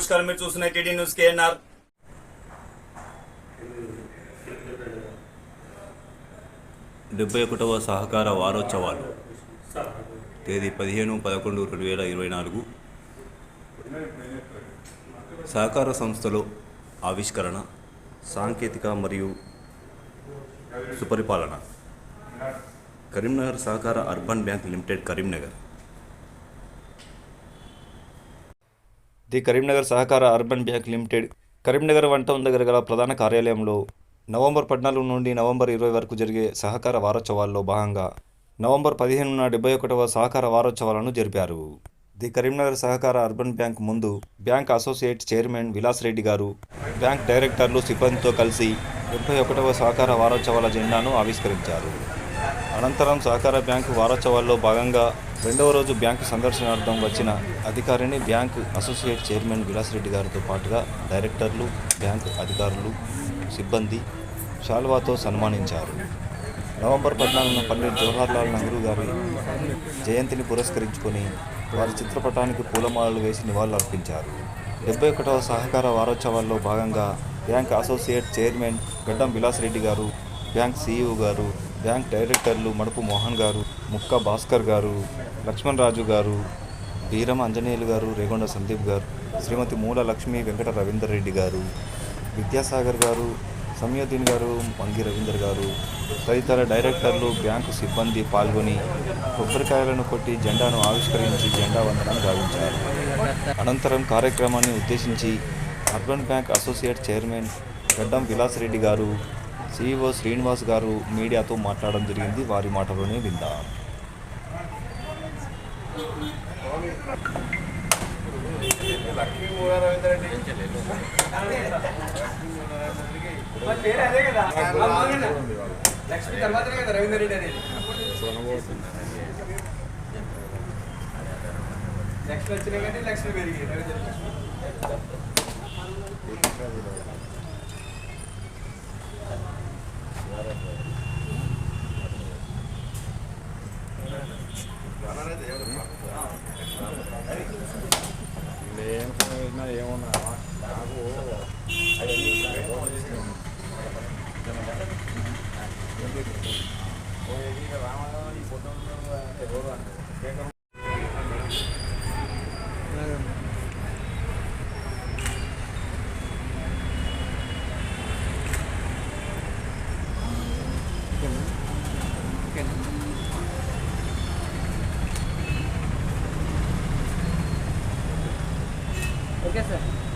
నమస్కారం. మీరు చూస్తున్న టీడీ న్యూస్ కేఎన్ఆర్. డెబ్బై ఒకటవ సహకార వారోత్సవాలు. తేదీ పదిహేను పదకొండు రెండు వేల ఇరవై నాలుగు. సహకార సంస్థలో ఆవిష్కరణ సాంకేతిక మరియు సుపరిపాలన. కరీంనగర్ సహకార urban bank limited Karimnagar. The Karimnagar సహకార urban bank limited Karimnagar one town దగ్గర గల ప్రధాన కార్యాలయంలో నవంబర్ పద్నాలుగు నుండి నవంబర్ ఇరవై వరకు జరిగే సహకార వారోత్సవాల్లో భాగంగా నవంబర్ పదిహేనున డెబ్బై ఒకటవ సహకార వారోత్సవాలను జరిపారు. ది కరీంనగర్ సహకార అర్బన్ బ్యాంక్ ముందు bank associate chairman Vilas Reddy గారు బ్యాంక్ డైరెక్టర్లు సిబ్బందితో కలిసి డెబ్బై ఒకటవ సహకార వారోత్సవాల జెండాను ఆవిష్కరించారు. అనంతరం సహకార బ్యాంకు వారోత్సవాల్లో భాగంగా రెండవ రోజు బ్యాంకు సందర్శనార్థం వచ్చిన అధికారిని bank associate chairman Vilas Reddy గారితో పాటుగా డైరెక్టర్లు బ్యాంకు అధికారులు సిబ్బంది షాల్వాతో సన్మానించారు. నవంబర్ పద్నాలుగున పండిట్ జవహర్లాల్ నెహ్రూ గారి జయంతిని పురస్కరించుకొని వారి చిత్రపటానికి పూలమాలలు వేసి నివాళులర్పించారు. డెబ్బై ఒకటవ సహకార వారోత్సవాల్లో భాగంగా బ్యాంక్ అసోసియేట్ చైర్మన్ గడ్డం విలాస్ రెడ్డి గారు బ్యాంక్ సీఈఓ గారు బ్యాంక్ డైరెక్టర్లు మడుపు మోహన్ గారు ముక్క భాస్కర్ గారు లక్ష్మణ్ రాజు గారు వీరమ అంజనేయులు గారు రేగొండ సందీప్ గారు శ్రీమతి మూల లక్ష్మి వెంకట రవీందర్ రెడ్డి గారు విద్యాసాగర్ గారు సమయోద్దీన్ గారు మంగి రవీందర్ గారు తదితర డైరెక్టర్లు బ్యాంకు సిబ్బంది పాల్గొని కొబ్బరికాయలను కొట్టి జెండాను ఆవిష్కరించి జెండా వందనం గావించారు. అనంతరం కార్యక్రమాన్ని ఉద్దేశించి అర్బన్ బ్యాంక్ అసోసియేట్ చైర్మన్ గడ్డం విలాస్ రెడ్డి గారు సిఇఓ శ్రీనివాస్ గారు మీడియాతో మాట్లాడడం జరిగింది. వారి మాటలోనే విందాం. లక్ష్మి తర్వాతనే కదా రవీందర్ రెడ్డి అనేది లక్ష్మి వచ్చినా కానీ లక్ష్మి పెరిగి రవీందర్ రెడ్డి ঠিক আছে?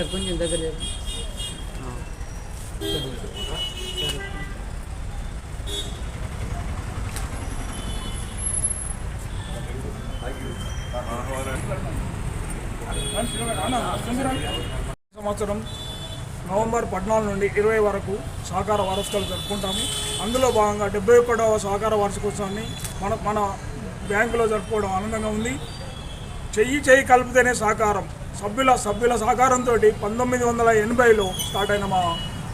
సార్ కొంచెం దగ్గర సంవత్సరం నవంబర్ పద్నాలుగు నుండి ఇరవై వరకు సహకార వారోత్సవాలు జరుపుకుంటాము. అందులో భాగంగా డెబ్బై ఒకటవ సహకార వార్షికోత్సవాన్ని మన మన బ్యాంకులో జరుపుకోవడం ఆనందంగా ఉంది. చెయ్యి చెయ్యి కలిపితేనే సహకారం సభ్యుల సభ్యుల సహకారంతో పంతొమ్మిది వందల ఎనభైలో స్టార్ట్ అయిన మా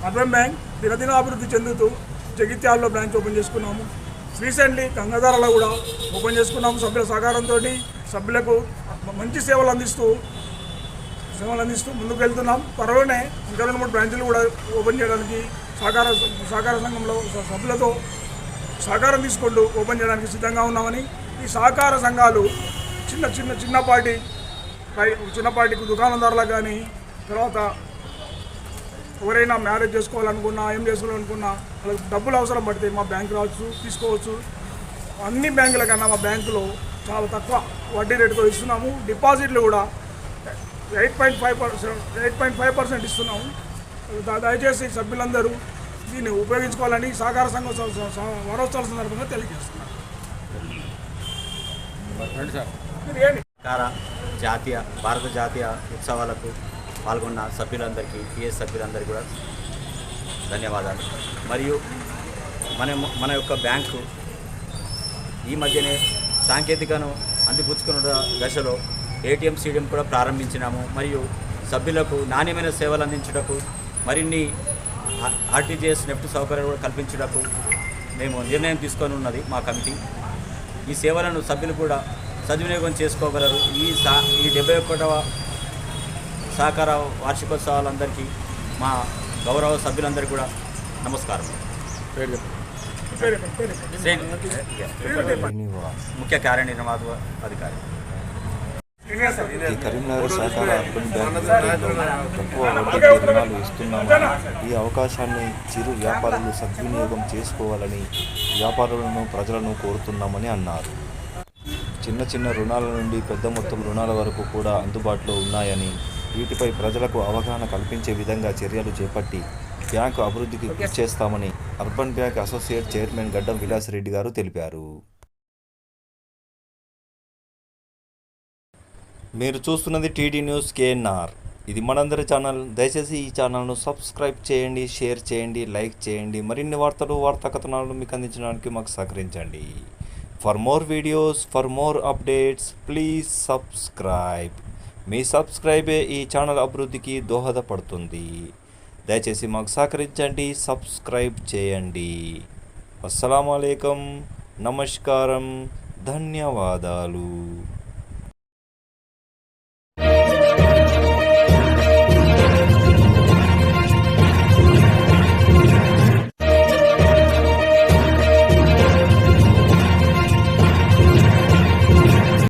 అర్బన్ బ్యాంక్ దినదినాభివృద్ధి చెందుతూ జగిత్యాలలో బ్రాంచ్ ఓపెన్ చేసుకున్నాము. రీసెంట్లీ గంగాధారలో కూడా ఓపెన్ చేసుకున్నాము సభ్యుల సహకారంతో. సభ్యులకు మంచి సేవలు అందిస్తూ సేవలు అందిస్తూ ముందుకు వెళ్తున్నాం త్వరలోనే ఇంకా రెండు మూడు బ్రాంచులు కూడా ఓపెన్ చేయడానికి సహకార సహకార సంఘంలో సభ్యులతో సహకారం తీసుకుంటూ ఓపెన్ చేయడానికి సిద్ధంగా ఉన్నామని ఈ సహకార సంఘాలు చిన్న చిన్న చిన్నపాటి చిన్నపాటి దుకాణదారులకు కానీ తర్వాత ఎవరైనా మ్యారేజ్ చేసుకోవాలనుకున్నా ఏం చేసుకోవాలనుకున్నా వాళ్ళకి డబ్బులు అవసరం పడితే మా బ్యాంక్ రావచ్చు తీసుకోవచ్చు. అన్ని బ్యాంకుల కన్నా మా బ్యాంకులో చాలా తక్కువ వడ్డీ రేటుతో ఇస్తున్నాము. డిపాజిట్లు కూడా eight point five percent eight point five percent ఇస్తున్నాము. ద- దయచేసి సభ్యులందరూ దీన్ని ఉపయోగించుకోవాలని సహకార సంఘం వారోత్సవాల సందర్భంగా తెలియజేస్తున్నారు మీరు ఏంటి? సహకార జాతీయ భారత జాతీయ ఉత్సవాలకు పాల్గొన్న సభ్యులందరికీ టీఎస్ సభ్యులందరికీ కూడా ధన్యవాదాలు. మరియు మన మన యొక్క బ్యాంకు ఈ మధ్యనే సాంకేతికను అందిపుచ్చుకున్న దశలో ఏటీఎం సీడియం కూడా ప్రారంభించినాము. మరియు సభ్యులకు నాణ్యమైన సేవలు అందించుటకు మరిన్ని ఆర్టీజీఎస్ నెఫ్ట్ సౌకర్యాలు కూడా కల్పించుటకు మేము నిర్ణయం తీసుకొని ఉన్నది మా కమిటీ. ఈ సేవలను సభ్యులు కూడా సద్వినియోగం చేసుకోగలరు. ఈ సా ఈ డెబ్బై ఒకటవ సహకార వార్షికోత్సవాలందరికీ మా గౌరవ సభ్యులందరికీ కూడా నమస్కారం. ముఖ్య కార్యనిర్వాహక అధికారి. ఈ కరీంనగర్ సహకార అర్బన్ బ్యాంక్ తక్కువ వడ్డీకి రుణాలు ఇస్తున్నామని ఈ అవకాశాన్ని చిరు వ్యాపారులు సద్వినియోగం చేసుకోవాలని వ్యాపారులను ప్రజలను కోరుతున్నామని అన్నారు. చిన్న చిన్న రుణాల నుండి పెద్ద మొత్తం రుణాల వరకు కూడా అందుబాటులో ఉన్నాయని వీటిపై ప్రజలకు అవగాహన కల్పించే విధంగా చర్యలు చేపట్టి బ్యాంకు అభివృద్ధికి కృషి చేస్తామని అర్బన్ బ్యాంక్ అసోసియేట్ చైర్మన్ గడ్డం విలాసరెడ్డి గారు తెలిపారు. మీరు చూస్తున్నది టీడీ న్యూస్ కేఎన్ఆర్. ఇది మనందరి ఛానల్. దయచేసి ఈ ఛానల్ను సబ్స్క్రైబ్ చేయండి షేర్ చేయండి లైక్ చేయండి. మరిన్ని వార్తలు వార్తా కథనాలను మీకు అందించడానికి మాకు సహకరించండి. For more videos for more updates please subscribe మీ సబ్స్క్రైబే ఈ ఛానల్ అభివృద్ధికి దోహదపడుతుంది. దయచేసి మాకు సహకరించండి సబ్స్క్రైబ్ చేయండి. అస్సలం నమస్కారం ధన్యవాదాలు.